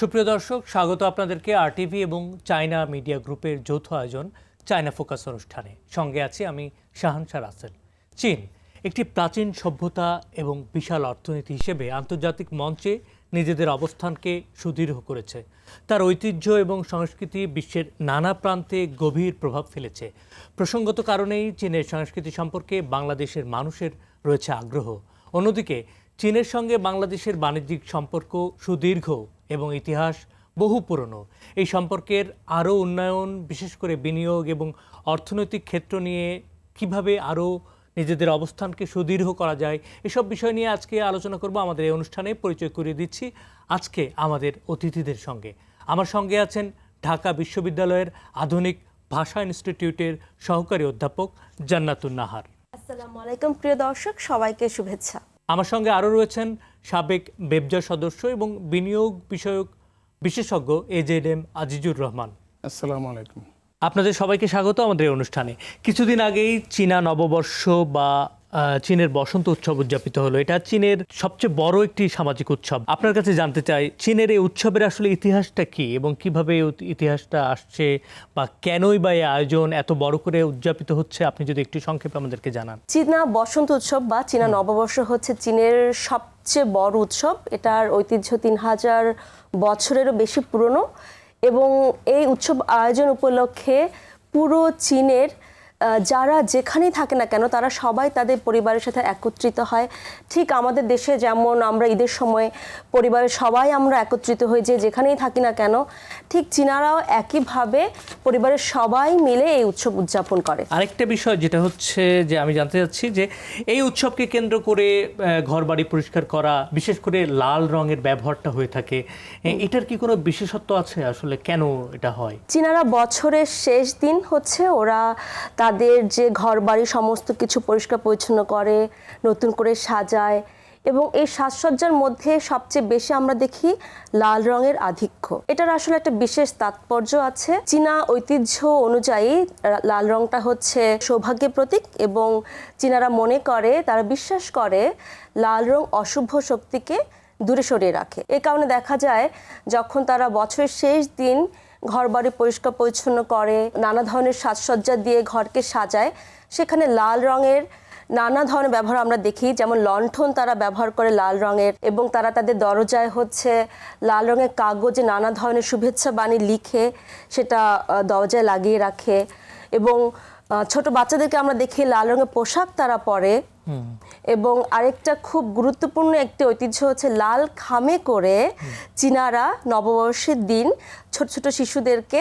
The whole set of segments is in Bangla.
সুপ্রিয় দর্শক, স্বাগত আপনাদেরকে আরটিভি এবং চায়না মিডিয়া গ্রুপের যৌথ আয়োজন চায়না ফোকাস অনুষ্ঠানে। সঙ্গে আছি আমি শাহানশা রাসেল। চীন, একটি প্রাচীন সভ্যতা এবং বিশাল অর্থনীতি হিসেবে আন্তর্জাতিক মঞ্চে নিজেদের অবস্থানকে সুদৃঢ় করেছে। তার ঐতিহ্য এবং সংস্কৃতি বিশ্বের নানা প্রান্তে গভীর প্রভাব ফেলেছে। প্রসঙ্গত কারণেই চীনের সংস্কৃতি সম্পর্কে বাংলাদেশের মানুষের রয়েছে আগ্রহ। অন্যদিকে, চীনের সঙ্গে বাংলাদেশের বাণিজ্যিক সম্পর্ক সুদীর্ঘ এবং ইতিহাস বহু পুরনো। এই সম্পর্কের আরও উন্নয়ন, বিশেষ করে বিনিয়োগ এবং অর্থনৈতিক ক্ষেত্র নিয়ে কীভাবে আরও নিজেদের অবস্থানকে সুদৃঢ় করা যায়, এসব বিষয় নিয়ে আজকে আলোচনা করব। আমাদের এই অনুষ্ঠানে পরিচয় করিয়ে দিচ্ছি আজকে আমাদের অতিথিদের সঙ্গে। আমার সঙ্গে আছেন ঢাকা বিশ্ববিদ্যালয়ের আধুনিক ভাষা ইনস্টিটিউটের সহকারী অধ্যাপক জান্নাতুন নাহার আসসালামু আলাইকুম প্রিয় দর্শক, সবাইকে শুভেচ্ছা। আমার সঙ্গে আরও রয়েছেন সাবেক বেবজা সদস্য এবং বিনিয়োগ বিষয়ক বিশেষজ্ঞ এজেড এম আজিজুর রহমান। আসসালামু আলাইকুম। আপনাদের সবাইকে স্বাগত আমাদের এই অনুষ্ঠানে। কিছুদিন আগেই চীনা নববর্ষ বা চীনের বসন্ত উৎসব উদযাপিত হলো। এটা চীনের সবচেয়ে বড় একটি সামাজিক উৎসব। আপনার কাছে জানতে চাই চীনের এই উৎসবের আসলে ইতিহাসটা কি এবং কীভাবে ইতিহাসটা আসছে বা কেনই বা এই আয়োজন এত বড় করে উদযাপিত হচ্ছে? আপনি যদি একটু সংক্ষেপে আমাদেরকে জানান। চীনা বসন্ত উৎসব বা চীনা নববর্ষ হচ্ছে চীনের সবচেয়ে বড় উৎসব। এটার ঐতিহ্য তিন হাজার বছরেরও বেশি পুরনো এবং এই উৎসব আয়োজন উপলক্ষে পুরো চীনের যারা যেখানেই থাকে না কেন তারা সবাই তাদের পরিবারের সাথে একত্রিত হয়। ঠিক আমাদের দেশে যেমন আমরা ঈদের সময় পরিবারের সবাই আমরা একত্রিত হই যে যেখানেই থাকি না কেন ঠিক চীনারাও একইভাবে পরিবারের সবাই মিলে এই উৎসব উদযাপন করে। আরেকটা বিষয় যেটা হচ্ছে যে আমি জানতে চাচ্ছি যে এই উৎসবকে কেন্দ্র করে ঘর বাড়ি পরিষ্কার করা বিশেষ করে লাল রঙের ব্যবহারটা হয়ে থাকে এটার কি কোনো বিশেষত্ব আছে আসলে কেন এটা হয়? চীনারা বছরের শেষ দিন হচ্ছে ওরা তাদের যে ঘর বাড়ি সমস্ত কিছু পরিষ্কার পরিচ্ছন্ন করে, নতুন করে সাজায় এবং এই সাজসজ্জার মধ্যে সবচেয়ে বেশি আমরা দেখি লাল রঙের আধিক্য। এটার আসলে একটা বিশেষ তাৎপর্য আছে। চীনা ঐতিহ্য অনুযায়ী লাল রংটা হচ্ছে সৌভাগ্যের প্রতীক এবং চীনারা মনে করে, তারা বিশ্বাস করে লাল রং অশুভ শক্তিকে দূরে সরিয়ে রাখে। এ কারণে দেখা যায় যখন তারা বছরের শেষ দিন ঘর বাড়ি পরিষ্কার পরিচ্ছন্ন করে, নানা ধরনের সাজসজ্জা দিয়ে ঘরকে সাজায়। সেখানে লাল রঙের নানা ধরনের ব্যবহার আমরা দেখি, যেমন লণ্ঠন তারা ব্যবহার করে লাল রঙের এবং তারা তাদের দরজায় হচ্ছে লাল রঙের কাগজে নানা ধরনের শুভেচ্ছা বাণী লিখে সেটা দরজায় লাগিয়ে রাখে এবং ছোট বাচ্চাদেরকে আমরা দেখি লাল রঙের পোশাক তারা পরে। এবং আরেকটা খুব গুরুত্বপূর্ণ একটি ঐতিহ্য হচ্ছে লাল খামে করে চীনারা নববর্ষের দিন ছোট ছোট শিশুদেরকে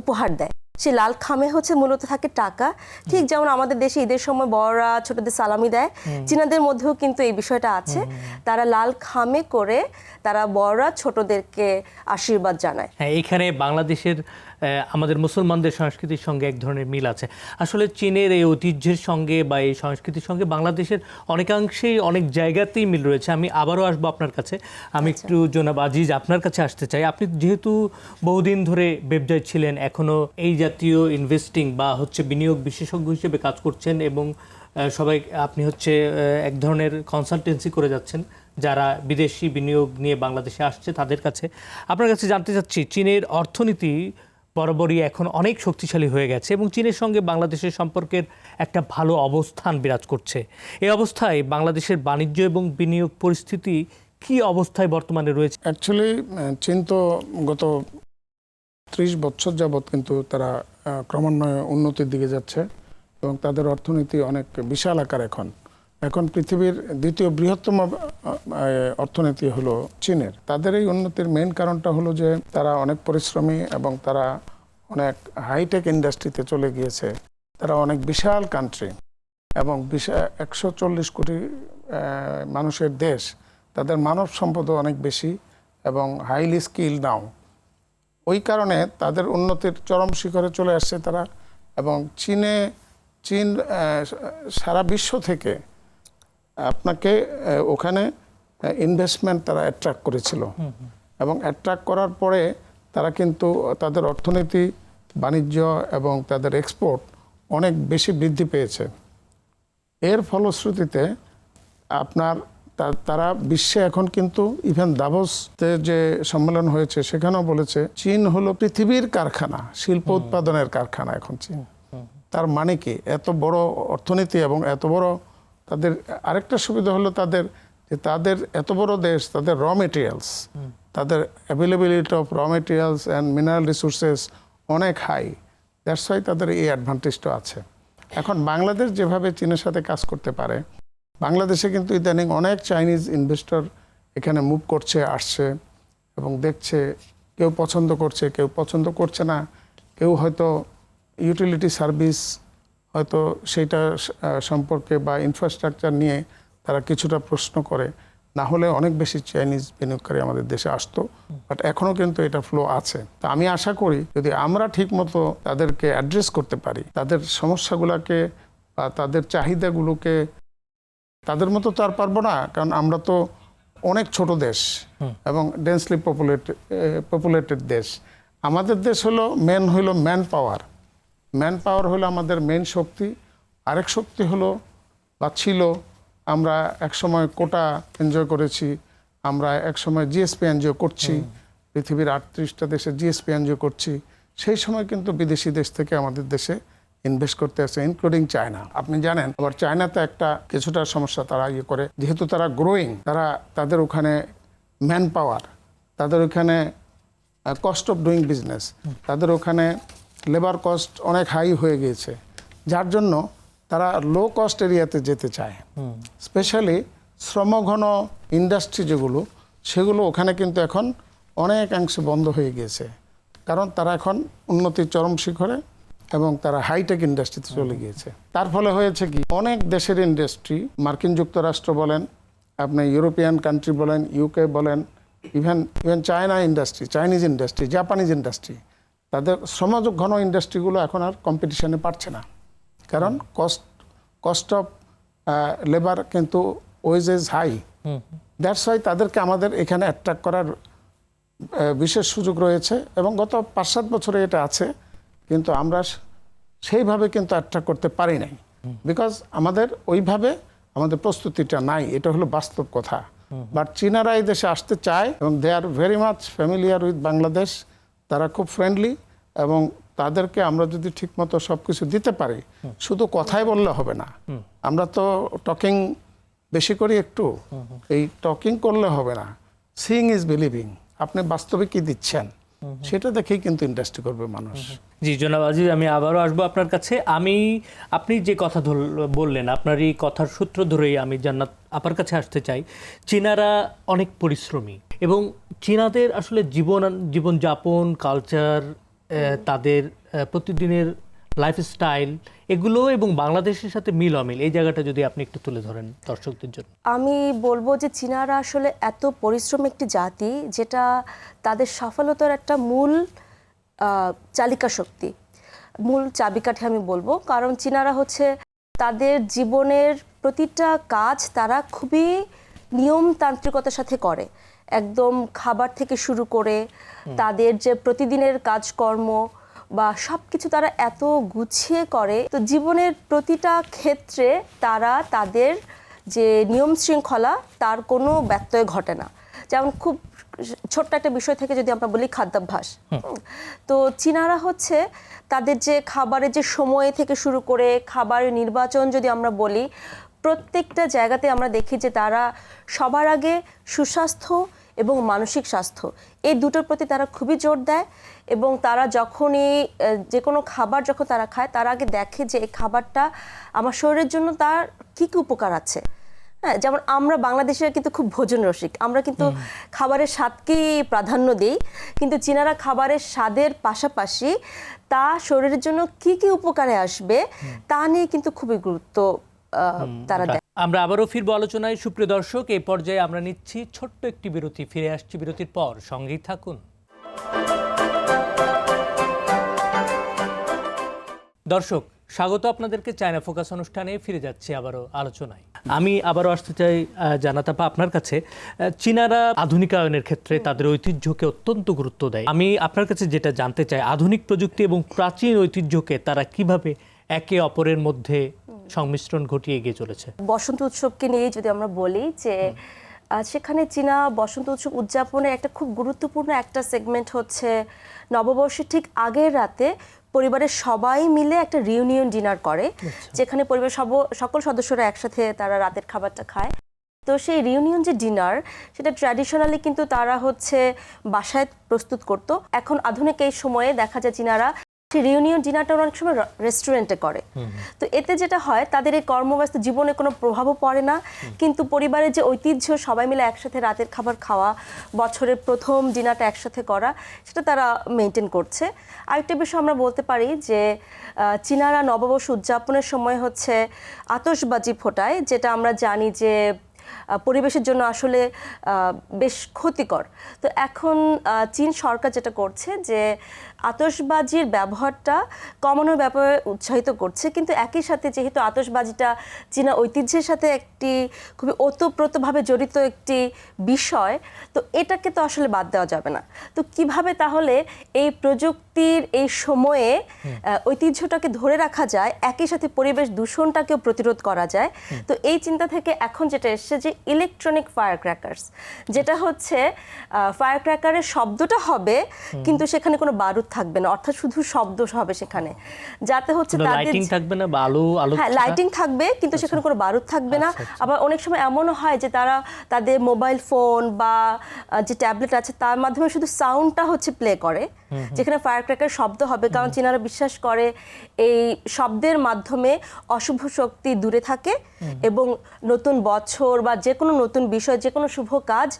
উপহার দেয়। সে লাল খামে হচ্ছে মূলত থাকে টাকা। ঠিক যেমন আমাদের দেশে ঈদের সময় বড়রা ছোটদের সালামি দেয়। চীনাদের মধ্যেও কিন্তু এই বিষয়টা আছে। তারা লাল খামে করে তারা বড়রা ছোটদেরকে আশীর্বাদ জানায়। হ্যাঁ এখানে বাংলাদেশের আমাদের মুসলমানদের সংস্কৃতির সঙ্গে এক ধরনের মিল আছে। আসলে চীনের এই ঐতিহ্যের সঙ্গে বা এই সংস্কৃতির সঙ্গে বাংলাদেশের অনেকাংশেই অনেক জায়গাতেই মিল রয়েছে। আমি আবারও আসব আপনার কাছে। আমি একটু জনাব আজিজ আপনার কাছে আসতে চাই। আপনি যেহেতু বহুদিন ধরে ব্যবসায় ছিলেন এখনও এই জাতীয় ইনভেস্টিং বা হচ্ছে বিনিয়োগ বিশেষজ্ঞ হিসেবে কাজ করছেন এবং সবাই আপনি হচ্ছে এক ধরনের কনসালটেন্সি করে যাচ্ছেন যারা বিদেশি বিনিয়োগ নিয়ে বাংলাদেশে আসছে তাদের কাছে। আপনার কাছে জানতে চাচ্ছি চীনের অর্থনীতি বরাবরই এখন অনেক শক্তিশালী হয়ে গেছে এবং চীনের সঙ্গে বাংলাদেশের সম্পর্কের একটা ভালো অবস্থান বিরাজ করছে। এই অবস্থায় বাংলাদেশের বাণিজ্য এবং বিনিয়োগ পরিস্থিতি কি অবস্থায় বর্তমানে রয়েছে? অ্যাকচুয়ালি চীন তো গত ত্রিশ বছর যাবৎ কিন্তু তারা ক্রমান্বয়ে উন্নতির দিকে যাচ্ছে এবং তাদের অর্থনীতি অনেক বিশাল আকার এখন। এখন পৃথিবীর দ্বিতীয় বৃহত্তম অর্থনীতি হলো চীনের। তাদের এই উন্নতির মেন কারণটা হলো যে তারা অনেক পরিশ্রমী এবং তারা অনেক হাইটেক ইন্ডাস্ট্রিতে চলে গিয়েছে। তারা অনেক বিশাল কান্ট্রি এবং একশো চল্লিশ কোটি মানুষের দেশ, তাদের মানব সম্পদও অনেক বেশি এবং হাইলি স্কিল নাও ওই কারণে তাদের উন্নতির চরম শিখরে চলে আসছে তারা এবং চীনে, চীন সারা বিশ্ব থেকে আপনাকে ওখানে ইনভেস্টমেন্ট তারা অ্যাট্রাক্ট করেছিল। এবং অ্যাট্রাক্ট করার পরে তারা কিন্তু তাদের অর্থনীতি বাণিজ্য এবং তাদের এক্সপোর্ট অনেক বেশি বৃদ্ধি পেয়েছে। এর ফলশ্রুতিতে আপনার তারা বিশ্বে এখন কিন্তু ইভেন দাভোসতে যে সম্মেলন হয়েছে সেখানেও বলেছে চীন হলো পৃথিবীর কারখানা শিল্প উৎপাদনের কারখানা এখন চীন। তার মানে কি? এত বড় অর্থনীতি এবং এত বড় তাদের আরেকটা সুবিধা হলো তাদের যে তাদের এত বড় দেশ তাদের র মেটেরিয়ালস তাদের availability of raw materials and mineral resources অনেক হাই দ্যাটস ওয়াই তাদের এই অ্যাডভান্টেজটা আছে। এখন বাংলাদেশ যেভাবে চীনের সাথে কাজ করতে পারে বাংলাদেশে কিন্তু ইদানিং অনেক চাইনিজ ইনভেস্টর এখানে মুভ করছে আসছে এবং দেখছে কেউ পছন্দ করছে কেউ পছন্দ করছে না কেউ হয়তো ইউটিলিটি সার্ভিস হয়তো সেইটা সম্পর্কে বা ইনফ্রাস্ট্রাকচার নিয়ে তারা কিছুটা প্রশ্ন করে। না হলে অনেক বেশি চাইনিজ বিনিয়োগকারী আমাদের দেশে আসতো বাট এখনও কিন্তু এটা ফ্লো আছে। তো আমি আশা করি যদি আমরা ঠিকমতো তাদেরকে অ্যাড্রেস করতে পারি তাদের সমস্যাগুলোকে বা তাদের চাহিদাগুলোকে তাদের মতো তো আর পারব না কারণ আমরা তো অনেক ছোট দেশ এবং ডেন্সলি পপুলেটেড পপুলেটেড দেশ। আমাদের দেশ হলো মেন হলো ম্যান পাওয়ার ম্যান পাওয়ার হলো আমাদের মেন শক্তি আরেক শক্তি হলো বা ছিল আমরা একসময় কোটা এনজয় করেছি আমরা একসময় জিএসপি এনজয় করছি পৃথিবীর আটত্রিশটা দেশে জিএসপি এনজয় করছি সেই সময় কিন্তু বিদেশি দেশ থেকে আমাদের দেশে ইনভেস্ট করতে আসে ইনক্লুডিং চায়না আপনি জানেন আবার চায়নাতে একটা কিছুটা সমস্যা তারা ইয়ে করে যেহেতু তারা গ্রোয়িং তারা তাদের ওখানে ম্যান পাওয়ার তাদের ওখানে কস্ট অফ ডুইং বিজনেস তাদের ওখানে লেবার কস্ট অনেক হাই হয়ে গিয়েছে। যার জন্য তারা লো কস্ট এরিয়াতে যেতে চায়। স্পেশালি শ্রমঘন ইন্ডাস্ট্রি যেগুলো সেগুলো ওখানে কিন্তু এখন অনেকাংশে বন্ধ হয়ে গিয়েছে। কারণ তারা এখন উন্নতির চরম শিখরে এবং তারা হাইটেক ইন্ডাস্ট্রিতে চলে গিয়েছে। তার ফলে হয়েছে কি? অনেক দেশের ইন্ডাস্ট্রি মার্কিন যুক্তরাষ্ট্র বলেন আপনি ইউরোপিয়ান কান্ট্রি বলেন ইউকে বলেন even even China industry Chinese industry Japanese industry তাদের শ্রমযোগ ঘন ইন্ডাস্ট্রিগুলো এখন আর কম্পিটিশনে পারছে না। কারণ কস্ট কস্ট অফ লেবার কিন্তু ওয়েজেস হাই দ্যাটস ওয়াই তাদেরকে আমাদের এখানে অ্যাট্রাক্ট করার বিশেষ সুযোগ রয়েছে এবং গত পাঁচ সাত বছরে এটা আছে কিন্তু আমরা সেইভাবে কিন্তু অ্যাট্রাক্ট করতে পারি নাই। বিকজ আমাদের ওইভাবে আমাদের প্রস্তুতিটা নাই এটা হলো বাস্তব কথা। বাট চীনারা এই দেশে আসতে চায় এবং they are very much familiar with Bangladesh তারা খুব ফ্রেন্ডলি এবং তাদেরকে আমরা যদি ঠিকমতো সব কিছু দিতে পারি শুধু কথাই বললে হবে না। আমরা তো টকিং বেশি করি একটু। এই টকিং করলে হবে না। সিং ইজ বিলিভিং আপনি বাস্তবে কি দিচ্ছেন? সেটা দেখেই কিন্তু ইন্ডাস্ট্রি করবে মানুষ। জি জনাব আজিজ আমি আবারও আসব আপনার কাছে। আমি আপনি যে কথা ধর- বললেন আপনার এই কথার সূত্র ধরেই আমি জান্নাত আপার কাছে আসতে চাই। চীনারা অনেক পরিশ্রমী। এবং চীনাদের আসলে জীবন, জীবনযাপন কালচার তাদের প্রতিদিনের লাইফস্টাইল এগুলো এবং বাংলাদেশের সাথে মিল অমিল, এই জায়গাটা যদি আপনি একটু তুলে ধরেন দর্শকদের জন্য। আমি বলব যে চীনারা আসলে এত পরিশ্রম একটি জাতি যেটা তাদের সফলতার একটা মূল চালিকা শক্তি। মূল চাবিকাঠি আমি বলব, কারণ চীনারা হচ্ছে তাদের জীবনের প্রতিটা কাজ তারা খুবই নিয়মতান্ত্রিকতার সাথে করে। একদম খাবার থেকে শুরু করে তাদের যে প্রতিদিনের কাজকর্ম বা সব কিছু তারা এত গুছিয়ে করে তো জীবনের প্রতিটা ক্ষেত্রে তারা তাদের যে নিয়ম শৃঙ্খলা তার কোনো ব্যত্যয় ঘটে না। যেমন খুব ছোট্ট একটা বিষয় থেকে যদি আমরা বলি খাদ্যাভ্যাস। তো চীনারা হচ্ছে তাদের যে খাবারের যে সময় থেকে শুরু করে খাবারের নির্বাচন যদি আমরা বলি প্রত্যেকটা জায়গাতে আমরা দেখি যে তারা সবার আগে সুস্বাস্থ্য এবং মানসিক স্বাস্থ্য। এই দুটোর প্রতি তারা খুবই জোর দেয় এবং তারা যখনই যে কোনো খাবার যখন তারা খায় তার আগে দেখে যে এই খাবারটা আমার শরীরের জন্য তার কী কী উপকার আছে। হ্যাঁ যেমন আমরা বাংলাদেশের কিন্তু খুব ভোজন রসিক। আমরা কিন্তু খাবারের স্বাদকেই প্রাধান্য দিই কিন্তু চীনারা খাবারের স্বাদের পাশাপাশি তা শরীরের জন্য কি কি উপকারে আসবে তা নিয়ে কিন্তু খুবই গুরুত্ব তারা দেয় আমরা আবারও ফিরবো আলোচনায়। সুপ্রিয় দর্শক এই পর্যায়ে আমরা নিচ্ছি ছোট্ট একটি বিরতি। ফিরে আসছি বিরতির পর। সঙ্গেই থাকুন। দর্শক, স্বাগত আপনাদেরকে চায়না ফোকাস অনুষ্ঠানে। ফিরে যাচ্ছি আবারও আলোচনায়। আমি আবারও আসতে চাই জানাতাপা আপনার কাছে। চীনারা আধুনিকায়নের ক্ষেত্রে তাদের ঐতিহ্যকে অত্যন্ত গুরুত্ব দেয়। আমি আপনার কাছে যেটা জানতে চাই, আধুনিক প্রযুক্তি এবং প্রাচীন ঐতিহ্যকে তারা কীভাবে একে অপরের মধ্যে সংমিশ্রণ ঘটিয়ে এগিয়ে চলেছে। বসন্ত উৎসবকে নিয়ে যদি আমরা বলি যে সেখানে চীনা বসন্ত উৎসব উদযাপনের একটা খুব গুরুত্বপূর্ণ একটা সেগমেন্ট হচ্ছে নববর্ষের ঠিক আগের রাতে পরিবারের সবাই মিলে একটা রিউনিয়ন ডিনার করে যেখানে পরিবারের সব সকল সদস্যরা একসাথে তারা রাতের খাবারটা খায়। তো সেই রিউনিয়ন যে ডিনার সেটা ট্র্যাডিশনালি কিন্তু তারা হচ্ছে বাসায় প্রস্তুত করত। এখন আধুনিক এই সময়ে দেখা যায় চীনারা সেই রিউনিয়ন ডিনারটা অনেক সময় রেস্টুরেন্টে করে। তো এতে যেটা হয় তাদের এই কর্মব্যস্ত জীবনে কোনো প্রভাবও পড়ে না। কিন্তু পরিবারের যে ঐতিহ্য সবাই মিলে একসাথে রাতের খাবার খাওয়া বছরের প্রথম ডিনারটা একসাথে করা সেটা তারা মেনটেন করছে। আরেকটা বিষয় আমরা বলতে পারি যে চীনারা নববর্ষ উদযাপনের সময় হচ্ছে আতশবাজি ফোটায় যেটা আমরা জানি যে পরিবেশের জন্য আসলে বেশ ক্ষতিকর। তো এখন চীন সরকার যেটা করছে যে আতশবাজির ব্যবহারটা কমানোর ব্যাপারে উৎসাহিত করছে। কিন্তু একই সাথে যেহেতু আতশবাজিটা চীনা ঐতিহ্যের সাথে একটি খুবই ওতপ্রোতভাবে জড়িত একটি বিষয় তো এটাকে তো আসলে বাদ দেওয়া যাবে না। তো কীভাবে তাহলে এই প্রযুক্তির এই সময়ে ঐতিহ্যটাকে ধরে রাখা যায় একই সাথে পরিবেশ দূষণটাকেও প্রতিরোধ করা যায়? তো এই চিন্তা থেকে এখন যেটা এসছে যে ইলেকট্রনিক ফায়ার ক্র্যাকার্স যেটা হচ্ছে ফায়ার ক্র্যাকারের শব্দটা হবে কিন্তু সেখানে কোনো বারুদ থাকবে না অর্থাৎ শুধু শব্দ হবে সেখানে। যাতে হচ্ছে লাইটিং থাকবে না বা আলো আলো হ্যাঁ লাইটিং থাকবে কিন্তু সেখানে কোনো বারুদ থাকবে না। আচ্ছা, আবার অনেক সময় এমনও হয় যে তারা তাদের মোবাইল ফোন বা যে ট্যাবলেট আছে তার মাধ্যমে শুধু সাউন্ডটা হচ্ছে প্লে করে যেখানে ফায়ার ক্র্যাকার শব্দ হবে। কারণ চীনারা বিশ্বাস করে এই শব্দের মাধ্যমে অশুভ শক্তি দূরে থাকে এবং নতুন বছর বা যে কোনো নতুন বিষয় যে কোনো শুভ কাজ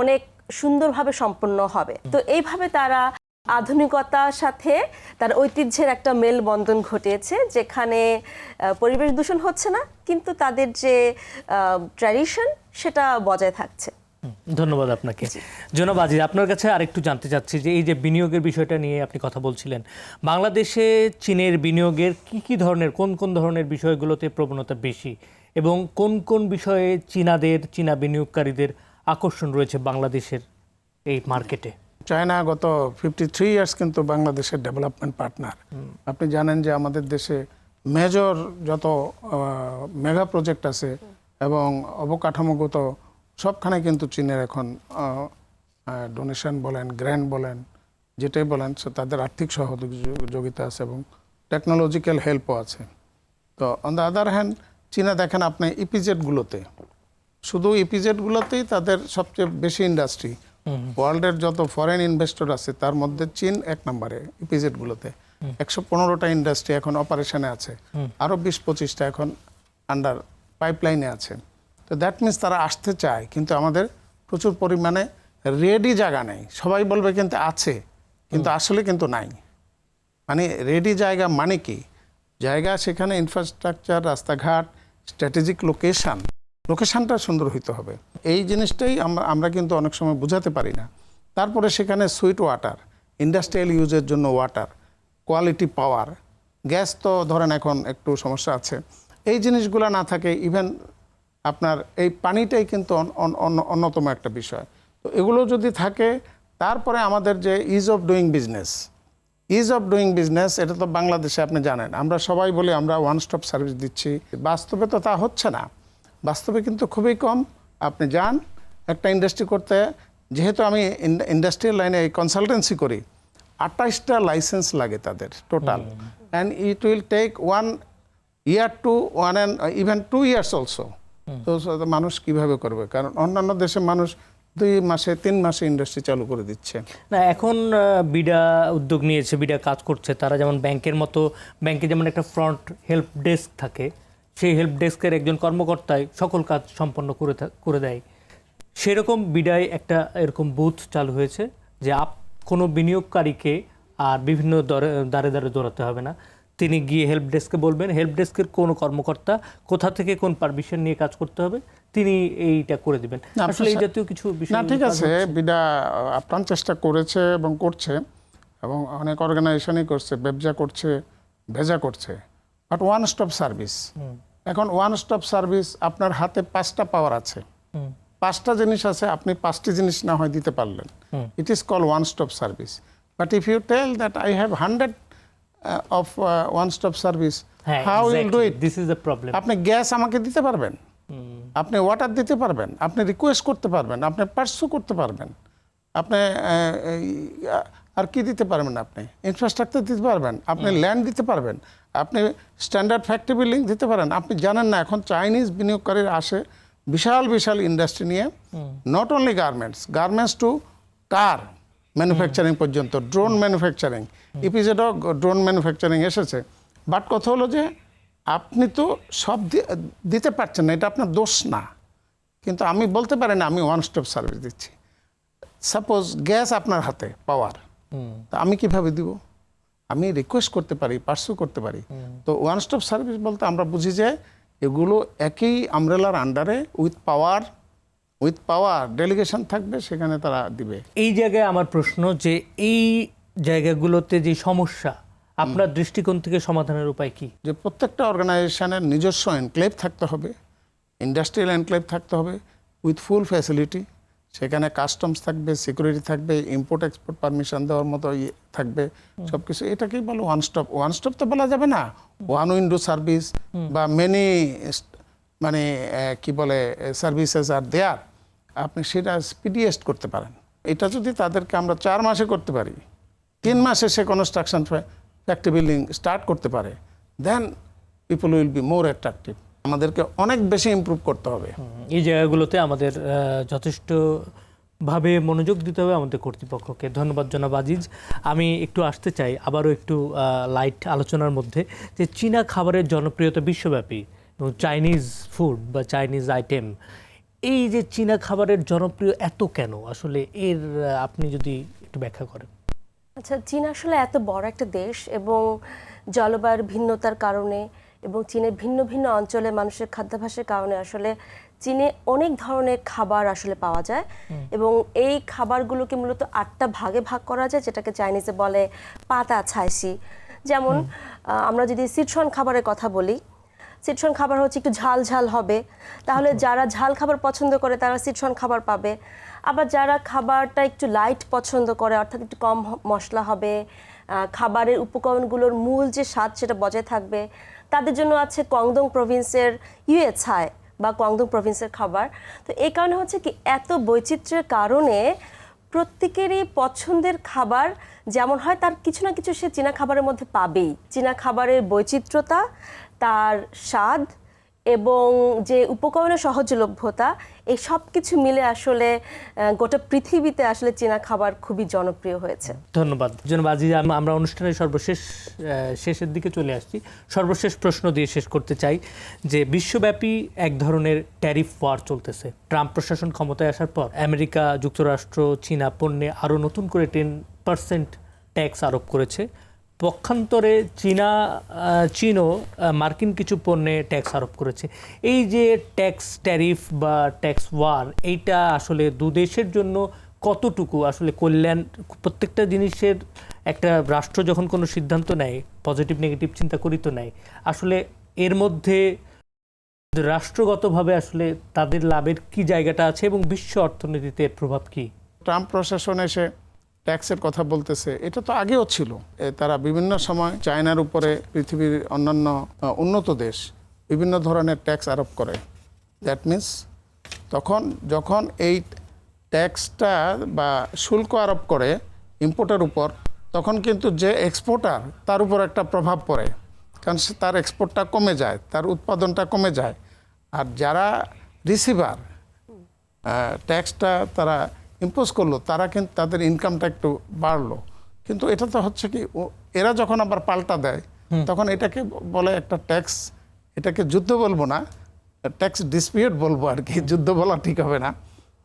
অনেক সুন্দরভাবে সম্পন্ন হবে। তো এইভাবে তারা আধুনিকতার সাথে তার ঐতিহ্যের একটা মেলবন্ধন ঘটিয়েছে যেখানে পরিবেশ দূষণ হচ্ছে না কিন্তু তাদের যে ট্র্যাডিশন সেটা বজায় থাকছে। ধন্যবাদ আপনাকে। জনাব আজিজ আপনার কাছে আরেকটু জানতে চাচ্ছি যে এই যে বিনিয়োগের বিষয়টা নিয়ে আপনি কথা বলছিলেন বাংলাদেশে চীনের বিনিয়োগের কি কি ধরনের কোন কোন ধরনের বিষয়গুলোতে প্রবণতা বেশি এবং কোন কোন বিষয়ে চীনাদের চীনা বিনিয়োগকারীদের আকর্ষণ রয়েছে বাংলাদেশের এই মার্কেটে চায়না গত ফিফটি থ্রি ইয়ার্স কিন্তু বাংলাদেশের ডেভেলপমেন্ট পার্টনার আপনি জানেন যে আমাদের দেশে মেজর যত মেগা প্রজেক্ট আছে এবং অবকাঠামোগত সবখানে কিন্তু চীনের এখন ডোনেশন বলেন গ্র্যান্ড বলেন যেটাই বলেন তাদের আর্থিক সহযোগিতা আছে এবং টেকনোলজিক্যাল হেল্পও আছে। তো অন দ্য আদার হ্যান্ড চীনা দেখেন আপনি ইপিজেডগুলোতে শুধু ইপিজেডগুলোতেই তাদের সবচেয়ে বেশি ইন্ডাস্ট্রি ওয়ার্ল্ডের যত ফরেন ইনভেস্টর আছে তার মধ্যে চীন এক নম্বরে ইপিজেডগুলোতে। একশো পনেরোটা ইন্ডাস্ট্রি এখন অপারেশনে আছে। আরও বিশ পঁচিশটা এখন আন্ডার পাইপলাইনে আছে। তো দ্যাট মিনস তারা আসতে চায় কিন্তু আমাদের প্রচুর পরিমাণে রেডি জায়গা নেই। সবাই বলবে কিন্তু আছে কিন্তু আসলে কিন্তু নাই। মানে রেডি জায়গা মানে কি? জায়গা সেখানে ইনফ্রাস্ট্রাকচার রাস্তাঘাট স্ট্র্যাটেজিক লোকেশন লোকেশনটা সুন্দর হইতে হবে। এই জিনিসটাই আমরা আমরা কিন্তু অনেক সময় বোঝাতে পারি না। তারপরে সেখানে সুইট ওয়াটার ইন্ডাস্ট্রিয়াল ইউজের জন্য ওয়াটার কোয়ালিটি পাওয়ার গ্যাস তো ধরেন এখন একটু সমস্যা আছে। এই জিনিসগুলো না থাকে ইভেন আপনার এই পানিটাই কিন্তু অন- অন- অন্য- অন্যতম একটা বিষয়। তো এগুলো যদি থাকে, তারপরে আমাদের যে ease of doing business ease of doing business এটা তো বাংলাদেশে আপনি জানেন। আমরা সবাই বলি আমরা ওয়ান স্টপ সার্ভিস দিচ্ছি। বাস্তবে তো তা হচ্ছে না। বাস্তবে কিন্তু খুবই কম। আপনি যান একটা ইন্ডাস্ট্রি করতে। যেহেতু আমি ইন্ডাস্ট্রিয়াল লাইনে এই কনসালটেন্সি করি আঠাইশটা লাইসেন্স লাগে তাদের total and it will take one year to one and even two years also তো মানুষ কীভাবে করবে? কারণ অন্যান্য দেশের মানুষ দুই মাসে তিন মাসে ইন্ডাস্ট্রি চালু করে দিচ্ছে। না এখন বিডা উদ্যোগ নিয়েছে বিডা কাজ করছে। তারা যেমন ব্যাংকের মতো ব্যাংকে যেমন একটা ফ্রন্ট হেল্প ডেস্ক থাকে সেই হেল্প ডেস্কের একজন কর্মকর্তাই সকল কাজ সম্পন্ন করে করে দেয়। সেরকম বিডায় একটা এরকম বুথ চালু হয়েছে যে আপ কোনো বিনিয়োগকারীকে আর বিভিন্ন দরে দাঁড়ে দাঁড়ে দৌড়াতে হবে না। তিনি গিয়ে হেল্প ডেস্কে বলবেন হেল্প ডেস্কের কোন কর্মকর্তা কোথা থেকে কোন পারমিশন নিয়ে কাজ করতে হবে? তিনি এইটা করে দিবেন। আসলে এই জাতীয় কিছু বিষয় না ঠিক আছে বিডা আপ্রাণ চেষ্টা করেছে এবং করছে এবং অনেক অর্গানাইজেশনই করছে ব্যবসা করছে ভেজা করছে। বাট ওয়ান স্টপ সার্ভিস এখন ওয়ান স্টপ সার্ভিস আপনার হাতে পাঁচটা পাওয়ার আছে। পাঁচটা জিনিস আছে আপনি পাঁচটি জিনিস না হয় দিতে পারলেন। It is call one stop service but if you tell that I have hundred of one stop service how will do it this is the problem আপনি গ্যাস আমাকে দিতে পারবেন। আপনি ওয়াটার দিতে পারবেন। আপনি রিকোয়েস্ট করতে পারবেন। আপনি পার্সু করতে পারবেন। আপনি আর কি দিতে পারবেন আপনি? ইনফ্রাস্ট্রাকচার দিতে পারবেন আপনি ল্যান্ড দিতে পারবেন আপনি স্ট্যান্ডার্ড ফ্যাক্টরি বিল্ডিং দিতে পারেন। আপনি জানেন না এখন চাইনিজ বিনিয়োগকারীরা আসে বিশাল বিশাল ইন্ডাস্ট্রি নিয়ে। Not only garments garments to car manufacturing পর্যন্ত ড্রোন ম্যানুফ্যাকচারিং ইপিজেডও ড্রোন ম্যানুফ্যাকচারিং এসেছে। বাট কথা হলো যে আপনি তো সব দিতে পারছেন না এটা আপনার দোষ না। কিন্তু আমি বলতে পারি না আমি ওয়ান স্টপ সার্ভিস দিচ্ছি। সাপোজ গ্যাস আপনার হাতে পাওয়ার তা আমি কীভাবে দিব? আমি রিকোয়েস্ট করতে পারি পার্সু করতে পারি। তো ওয়ান স্টপ সার্ভিস বলতে আমরা বুঝি যে এগুলো একই আমরেলার আন্ডারে with power with power delegation থাকবে সেখানে তারা দিবে। এই জায়গায় আমার প্রশ্ন যে এই জায়গাগুলোতে যে সমস্যা আপনার দৃষ্টিকোণ থেকে সমাধানের উপায় কি? যে প্রত্যেকটা অর্গানাইজেশনের নিজস্ব এনক্লেভ থাকতে হবে ইন্ডাস্ট্রিয়াল এনক্লেভ থাকতে হবে উইথ ফুল ফ্যাসিলিটি সেখানে কাস্টমস থাকবে সিকিউরিটি থাকবে ইম্পোর্ট এক্সপোর্ট পারমিশন দেওয়ার মতো ইয়ে থাকবে সব কিছু এটাকেই বলো ওয়ান স্টপ ওয়ান স্টপ তো বলা যাবে না। ওয়ান উইন্ডো সার্ভিস বা মেনি মানে কি বলে সার্ভিসেস আর দেয়ার আপনি সেটা স্পিডিয়েস্ট করতে পারেন। এটা যদি তাদেরকে আমরা চার মাসে করতে পারি তিন মাসে সে কনস্ট্রাকশন ফ্যাক্টরি বিল্ডিং স্টার্ট করতে পারে then people will be more attractive আমাদেরকে অনেক বেশি ইমপ্রুভ করতে হবে। এই জায়গাগুলোতে আমাদের যথেষ্ট ভাবে মনোযোগ দিতে হবে আমাদের কর্তৃপক্ষকে। ধন্যবাদ জনাব আজিজ। আমি একটু আসতে চাই আবারও একটু লাইট আলোচনার মধ্যে যে চীনা খাবারের জনপ্রিয়তা বিশ্বব্যাপী এবং চাইনিজ ফুড বা চাইনিজ আইটেম এই যে চীনা খাবারের জনপ্রিয় এত কেন? আসলে এর আপনি যদি একটু ব্যাখ্যা করেন। আচ্ছা চীন আসলে এত বড় একটা দেশ এবং জলবায়ুর ভিন্নতার কারণে এবং চীনের ভিন্ন ভিন্ন অঞ্চলে মানুষের খাদ্যাভ্যাসের কারণে আসলে চীনে অনেক ধরনের খাবার আসলে পাওয়া যায়। এবং এই খাবারগুলোকে মূলত আটটা ভাগে ভাগ করা যায় যেটাকে চাইনিজে বলে পাতা ছাইসি। যেমন আমরা যদি সিট্রন খাবারের কথা বলি সিট্রন খাবার হচ্ছে একটু ঝাল ঝাল হবে। তাহলে যারা ঝাল খাবার পছন্দ করে তারা সিট্রন খাবার পাবে। আবার যারা খাবারটা একটু লাইট পছন্দ করে অর্থাৎ একটু কম মশলা হবে খাবারের উপকরণগুলোর মূল যে স্বাদ সেটা বজায় থাকবে তাদের জন্য আছে কংদং প্রভিন্সের ইউএ ছায় বা কংদং প্রভিন্সের খাবার। তো এই কারণে হচ্ছে কি এত বৈচিত্র্যের কারণে প্রত্যেকেরই পছন্দের খাবার যেমন হয় তার কিছু না কিছু সে চীনা খাবারের মধ্যে পাবেই। চীনা খাবারের বৈচিত্র্যতা, তার স্বাদ এবং যে উপকরণের সহজলভ্যতা, এই সব কিছু মিলে আসলে গোটা পৃথিবীতে আসলে চীনা খাবার খুবই জনপ্রিয় হয়েছে। ধন্যবাদ। জনাব আমরা অনুষ্ঠানের সর্বশেষ শেষের দিকে চলে আসছি। সর্বশেষ প্রশ্ন দিয়ে শেষ করতে চাই যে, বিশ্বব্যাপী এক ধরনের ট্যারিফ ওয়ার চলতেছে। ট্রাম্প প্রশাসন ক্ষমতায় আসার পর আমেরিকা, যুক্তরাষ্ট্র, চীনা পণ্যে আরও নতুন করে টেন পার্সেন্ট ট্যাক্স আরোপ করেছে। পক্ষান্তরে চীনা চীনও মার্কিন কিছু পণ্যে ট্যাক্স আরোপ করেছে। এই যে ট্যাক্স ট্যারিফ বা ট্যাক্স ওয়ার, এইটা আসলে দু দেশের জন্য কতটুকু? আসলে কল্যাণ, প্রত্যেকটা জিনিসের একটা রাষ্ট্র যখন কোনো সিদ্ধান্ত নেয়, পজিটিভ, নেগেটিভ চিন্তা করি তো নেয়, আসলে এর মধ্যে রাষ্ট্রগতভাবে আসলে তাদের লাভের কি জায়গাটা আছে এবং বিশ্ব অর্থনীতিতে প্রভাব কি? ট্রাম্প প্রশাসন এসে ট্যাক্সের কথা বলতেছে, এটা তো আগেও ছিল। তারা বিভিন্ন সময় চায়নার উপরে পৃথিবীর অন্যান্য উন্নত দেশ বিভিন্ন ধরনের ট্যাক্স আরোপ করে। দ্যাট মিন্স তখন যখন এই ট্যাক্সটা বা শুল্ক আরোপ করে ইম্পোর্টের উপর, তখন কিন্তু যে এক্সপোর্টার তার উপর একটা প্রভাব পড়ে। কারণ সে তার এক্সপোর্টটা কমে যায়, তার উৎপাদনটা কমে যায়। আর যারা রিসিভার ট্যাক্সটা তারা ইম্পোজ করল তারা কিন্তু তাদের ইনকামটা একটু বাড়লো। কিন্তু এটা তো হচ্ছে কি এরা যখন আবার পাল্টা দেয় তখন এটাকে বলে একটা ট্যাক্স এটাকে যুদ্ধ বলব না ট্যাক্স ডিসপিউট বলব আর কি যুদ্ধ বলা ঠিক হবে না।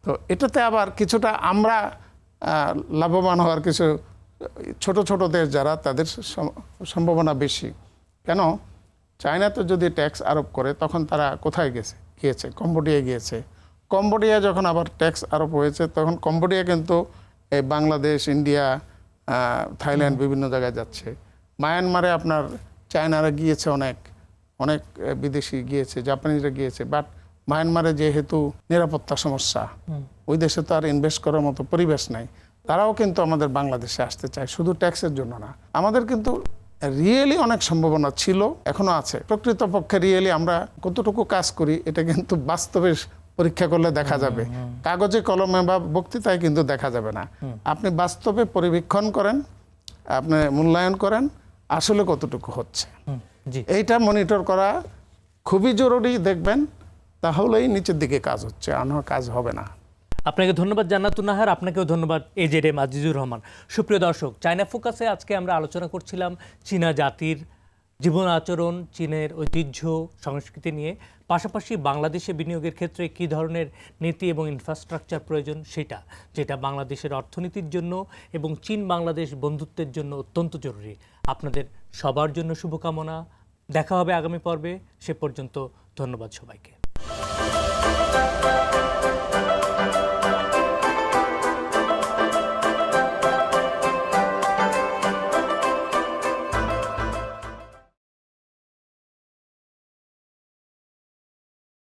তো এটাতে আবার কিছুটা আমরা লাভবান হওয়ার কিছু ছোট ছোট দেশ যারা তাদের সম্ভাবনা বেশি। কেন? চায়নাতে যদি ট্যাক্স আরোপ করে তখন তারা কোথায় গেছে গিয়েছে কম্বোডিয়া গিয়েছে। কম্বোডিয়া যখন আবার ট্যাক্স আরোপ হয়েছে তখন কম্বোডিয়া কিন্তু এই বাংলাদেশ ইন্ডিয়া থাইল্যান্ড বিভিন্ন জায়গায় যাচ্ছে। মায়ানমারে আপনার চায়নারা গিয়েছে অনেক অনেক বিদেশি গিয়েছে জাপানিজরা গিয়েছে বাট মায়ানমারে যেহেতু নিরাপত্তা সমস্যা ওই দেশে তো আর ইনভেস্ট করার মতো পরিবেশ নাই। তারাও কিন্তু আমাদের বাংলাদেশে আসতে চায় শুধু ট্যাক্সের জন্য না। আমাদের কিন্তু রিয়েলি অনেক সম্ভাবনা ছিল এখনও আছে। প্রকৃতপক্ষে রিয়েলি আমরা কতটুকু কাজ করি এটা কিন্তু বাস্তবে পরীক্ষা করলে দেখা যাবে। কাগজে কলমে বা বক্তৃতায় কিন্তু দেখা যাবে না। আপনি বাস্তবে পরিবীক্ষণ করেন আপনি মূল্যায়ন করেন আসলে কতটুকু হচ্ছে। জি। এইটা মনিটর করা খুবই জরুরি দেখবেন তাহলেই নিচের দিকে কাজ হচ্ছে আর কাজ হবে না। আপনাকে ধন্যবাদ জান্নাতুন নাহার আপনাকেও ধন্যবাদ এজেড এম আজিজুর রহমান। সুপ্রিয় দর্শক চায়না ফোকাসে আজকে আমরা আলোচনা করছিলাম চীনা জাতির জীবন আচরণ, চীনের ঐতিহ্য, সংস্কৃতি নিয়ে, পাশাপাশি বাংলাদেশে বিনিয়োগের ক্ষেত্রে কী ধরনের নীতি এবং ইনফ্রাস্ট্রাকচার প্রয়োজন সেটা, যেটা বাংলাদেশের অর্থনীতির জন্য এবং চীন বাংলাদেশ বন্ধুত্বের জন্য অত্যন্ত জরুরি। আপনাদের সবার জন্য শুভকামনা। দেখা হবে আগামী পর্বে। সে পর্যন্ত ধন্যবাদ সবাইকে।